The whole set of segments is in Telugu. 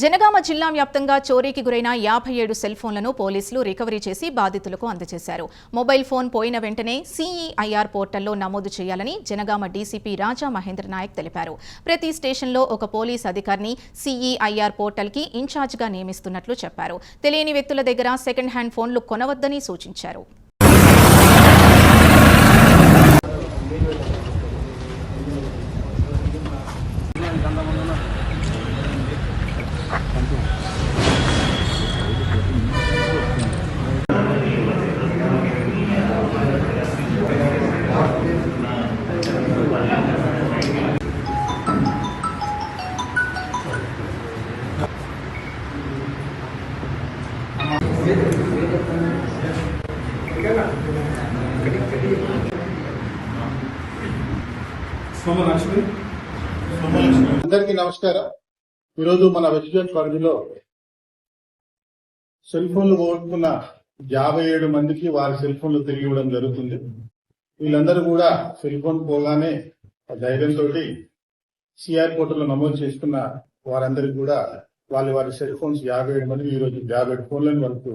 జనగామ జిల్లా వ్యాప్తంగా చోరీకి గురైన యాభై ఏడు సెల్ ఫోన్లను పోలీసులు రికవరీ చేసి బాధితులకు అందజేశారు. మొబైల్ ఫోన్ పోయిన వెంటనే సీఈఐఆర్ పోర్టల్లో నమోదు చేయాలని జనగామ డీసీపీ రాజా మహేంద్ర నాయక్ తెలిపారు. ప్రతి స్టేషన్లో ఒక పోలీస్ అధికారిని సీఈఐఆర్ పోర్టల్కి ఇన్ఛార్జ్గా నియమిస్తున్నట్లు చెప్పారు. తెలియని వ్యక్తుల దగ్గర సెకండ్ హ్యాండ్ ఫోన్లు కొనవద్దని సూచించారు. అందరికీ నమస్కారం. ఈరోజు మన రెసిడెంట్ పరిధిలో సెల్ ఫోన్లు పోగొట్టుకున్న యాభై ఏడు మందికి వారి సెల్ ఫోన్లు తిరిగి ఇవ్వడం జరుగుతుంది. వీళ్ళందరూ కూడా సెల్ ఫోన్ పోగానే ధైర్యంతో సిఆర్ పోర్టల్లో నమోదు చేసుకున్న వారందరికీ కూడా వాళ్ళ వారి సెల్ ఫోన్స్ యాభై ఏడు మంది ఈ రోజు యాభై ఏడు ఫోన్లను వరకు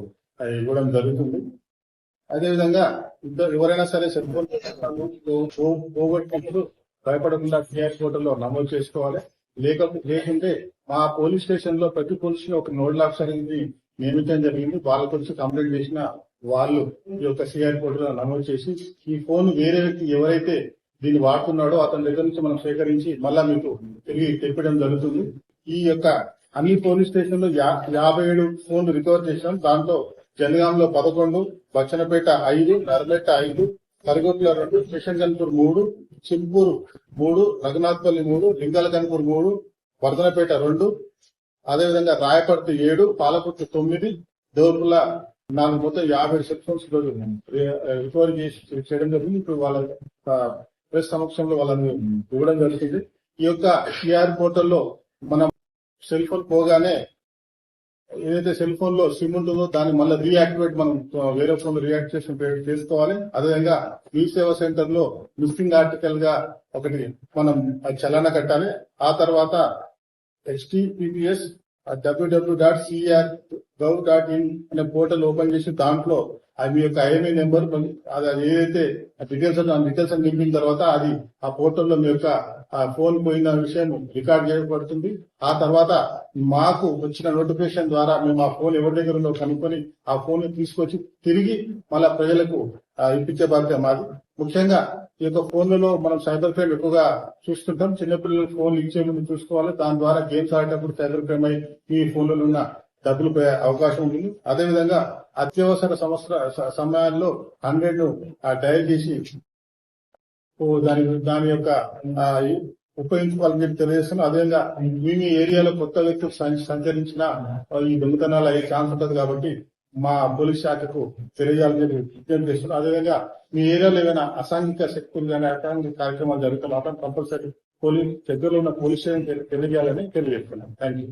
ఇవ్వడం జరుగుతుంది. అదేవిధంగా ఇద్దరు ఎవరైనా సరే సెల్ ఫోన్ పోగొట్టుకున్నప్పుడు పోగొట్టినప్పుడు భయపడకుండా సిఆర్ పోర్టల్లో నమోదు చేసుకోవాలి. లేక లేకుంటే మా పోలీస్ స్టేషన్లో ప్రతి పోలీస్ ఒక నోడల్ ఆఫీసర్ అనేది నియమించడం జరిగింది. వాళ్ళ గురించి కంప్లైంట్ చేసిన వాళ్ళు ఈ యొక్క సిఆర్ పోర్టల్ నమోదు చేసి ఈ ఫోన్ వేరే వ్యక్తి ఎవరైతే దీన్ని వాడుతున్నాడో అతని దగ్గర నుంచి మనం సేకరించి మళ్ళా మీకు తిరిగి తెప్పడం జరుగుతుంది. ఈ యొక్క అన్ని పోలీస్ స్టేషన్లో యాభై ఏడు ఫోన్లు రికవర్ చేశాం. దాంట్లో జనగాంలో పదకొండు బచ్చనపేట ఐదు నర్మెట్ట ఐదు కరిగొట్ల రెండు కిషన్ గన్పూర్ మూడు చింపూరు మూడు రఘునాథ్పల్లి మూడు లింగాల గన్పూర్ మూడు వర్ధనపేట రెండు అదేవిధంగా రాయపర్తి ఏడు పాలకుర్తి తొమ్మిది దేవపుల నాలుగు మొత్తం యాభై సెక్షన్స్ రి- రికవరీ చేసి చేయడం జరిగింది. ఇప్పుడు వాళ్ళ ప్రెస్ సమక్షంలో వాళ్ళని ఇవ్వడం జరుగుతుంది. ఈ యొక్క సిఆర్ పోర్టల్లో మనం సెల్ ఫోన్ పోగానే ఏదైతే సెల్ ఫోన్లో సిమ్ ఉంటుందో దాన్ని మళ్ళీ రీయాక్టివేట్ మనం వేరే ఫోన్ రీయాక్టివేషన్ చేసుకోవాలి. అదేవిధంగా మీ సేవా సెంటర్లో మిస్సింగ్ ఆర్టికల్గా ఒకటి మనం అది చలానా కట్టాలి. ఆ తర్వాత https W W dot CR gov dot in అనే పోర్టల్ ఓపెన్ చేసి దాంట్లో అది మీ యొక్క ఐఎంఐ నెంబర్ అది ఏదైతే డీటెయిల్స్ ఆ డీటెయిల్స్ అని నింపిన తర్వాత అది ఆ పోర్టల్లో మీ యొక్క ఆ ఫోన్ పోయిన విషయం రికార్డ్ చేయబడుతుంది. ఆ తర్వాత మాకు వచ్చిన నోటిఫికేషన్ ద్వారా మేము ఆ ఫోన్ ఎవరి దగ్గర ఉందో కనుక్కొని ఆ ఫోన్ తీసుకొచ్చి తిరిగి మళ్ళా ప్రజలకు ఇప్పించే బాధ్యత మాది. ముఖ్యంగా ఈ యొక్క ఫోన్లలో మనం సైబర్ క్రైమ్ ఎక్కువగా చూస్తుంటాం. చిన్నపిల్లలు ఫోన్లు ఇచ్చే ముందు చూసుకోవాలి. దాని ద్వారా గేమ్స్ ఆడేటప్పుడు సైబర్ క్రైమ్ అయి ఈ ఫోన్లలో ఉన్న డబ్బులు పోయే అవకాశం ఉంటుంది. అదేవిధంగా అత్యవసర సంవత్సర సమయాల్లో హండ్రెడ్ను డయల్ చేసి దాని దాని యొక్క ఉపయోగించుకోవాలని చెప్పి తెలియజేస్తున్నాం. అదేవిధంగా మీ మీ ఏరియాలో కొత్త వ్యక్తులు సంచరించిన ఈ దొంగతనాలు అయ్యే ఛాన్స్ ఉంటుంది కాబట్టి మా పోలీస్ శాఖకు తెలియజేయాలని చెప్పి విజ్ఞప్తి చేస్తున్నాం. అదేవిధంగా మీ ఏరియాలో ఏమైనా అసాంఘిక శక్తులు కానీ అసాంఘిక కార్యక్రమాలు జరుగుతున్న కంపల్సరీ పోలీస్ దగ్గరలో ఉన్న పోలీస్ స్టేషన్ తెలియజేయాలని తెలియజేస్తున్నాం థ్యాంక్ యూ